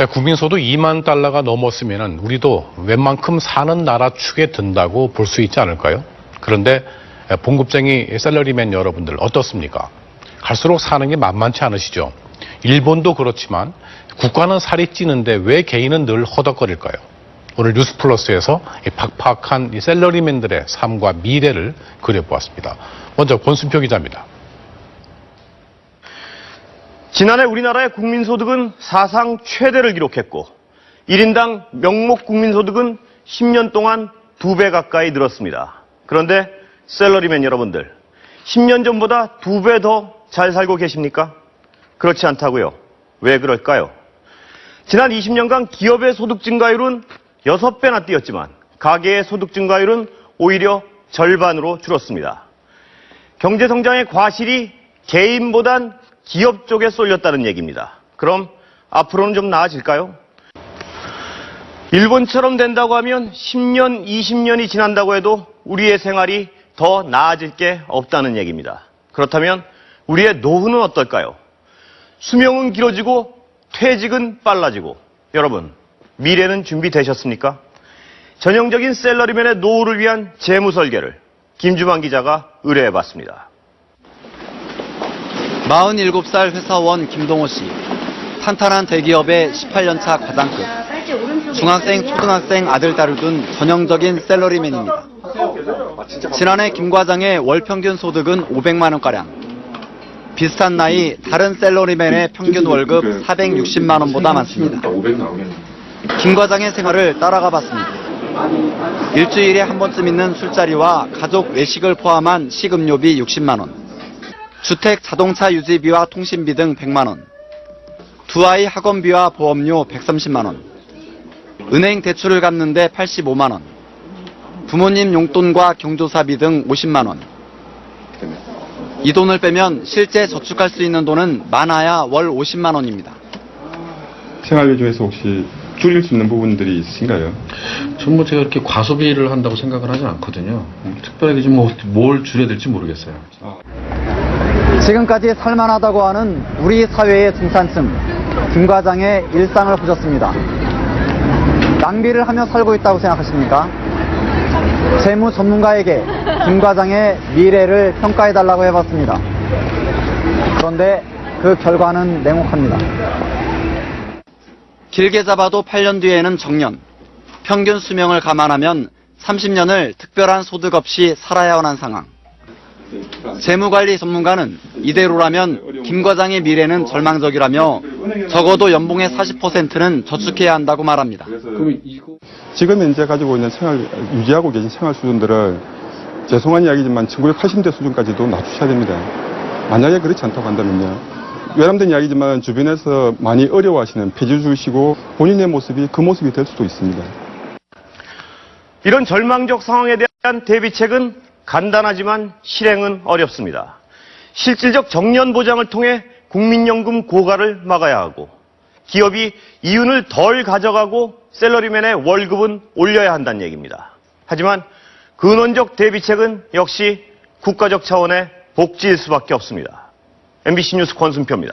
네, 국민소득 2만 달러가 넘었으면 우리도 웬만큼 사는 나라 축에 든다고 볼 수 있지 않을까요? 그런데 봉급쟁이 셀러리맨 여러분들 어떻습니까? 갈수록 사는 게 만만치 않으시죠? 일본도 그렇지만 국가는 살이 찌는데 왜 개인은 늘 허덕거릴까요? 오늘 뉴스플러스에서 이 팍팍한 이 셀러리맨들의 삶과 미래를 그려보았습니다. 먼저 권순표 기자입니다. 지난해 우리나라의 국민소득은 사상 최대를 기록했고 1인당 명목 국민소득은 10년 동안 두배 가까이 늘었습니다. 그런데 셀러리맨 여러분들 10년 전보다 두배더 잘 살고 계십니까? 그렇지 않다고요. 왜 그럴까요? 지난 20년간 기업의 소득 증가율은 6배나 뛰었지만 가계의 소득 증가율은 오히려 절반으로 줄었습니다. 경제 성장의 과실이 개인보단 기업 쪽에 쏠렸다는 얘기입니다. 그럼 앞으로는 좀 나아질까요? 일본처럼 된다고 하면 10년, 20년이 지난다고 해도 우리의 생활이 더 나아질 게 없다는 얘기입니다. 그렇다면 우리의 노후는 어떨까요? 수명은 길어지고 퇴직은 빨라지고 여러분 미래는 준비되셨습니까? 전형적인 셀러리맨의 노후를 위한 재무 설계를 김주만 기자가 의뢰해봤습니다. 47살 회사원 김동호 씨. 탄탄한 대기업의 18년차 과장급. 중학생, 초등학생 아들, 딸을 둔 전형적인 셀러리맨입니다. 지난해 김 과장의 월 평균 소득은 500만 원가량. 비슷한 나이 다른 셀러리맨의 평균 월급 460만 원보다 많습니다. 김 과장의 생활을 따라가 봤습니다. 일주일에 한 번쯤 있는 술자리와 가족 외식을 포함한 식음료비 60만 원. 주택 자동차 유지비와 통신비 등 100만 원. 두 아이 학원비와 보험료 130만 원. 은행 대출을 갚는데 85만 원. 부모님 용돈과 경조사비 등 50만 원. 이 돈을 빼면 실제 저축할 수 있는 돈은 많아야 월 50만 원입니다. 생활비 중에서 혹시 줄일 수 있는 부분들이 있으신가요? 전뭐 제가 이렇게 과소비를 한다고 생각을 하진 않거든요. 특별하게 좀뭘 줄여야 될지 모르겠어요. 지금까지 살만하다고 하는 우리 사회의 중산층, 김 과장의 일상을 보셨습니다. 낭비를 하며 살고 있다고 생각하십니까? 재무 전문가에게 김 과장의 미래를 평가해달라고 해봤습니다. 그런데 그 결과는 냉혹합니다. 길게 잡아도 8년 뒤에는 정년. 평균 수명을 감안하면 30년을 특별한 소득 없이 살아야 하는 상황. 재무관리 전문가는 이대로라면 김 과장의 미래는 절망적이라며 적어도 연봉의 40%는 저축해야 한다고 말합니다. 지금 현재 가지고 있는 생활, 유지하고 계신 생활 수준들을 죄송한 이야기지만 1980대 수준까지도 낮추셔야 됩니다. 만약에 그렇지 않다고 한다면요. 외람된 이야기지만 주변에서 많이 어려워하시는 폐지 주시고 본인의 모습이 그 모습이 될 수도 있습니다. 이런 절망적 상황에 대한 대비책은 간단하지만 실행은 어렵습니다. 실질적 정년 보장을 통해 국민연금 고갈을 막아야 하고 기업이 이윤을 덜 가져가고 셀러리맨의 월급은 올려야 한다는 얘기입니다. 하지만 근원적 대비책은 역시 국가적 차원의 복지일 수밖에 없습니다. MBC 뉴스 권순표입니다.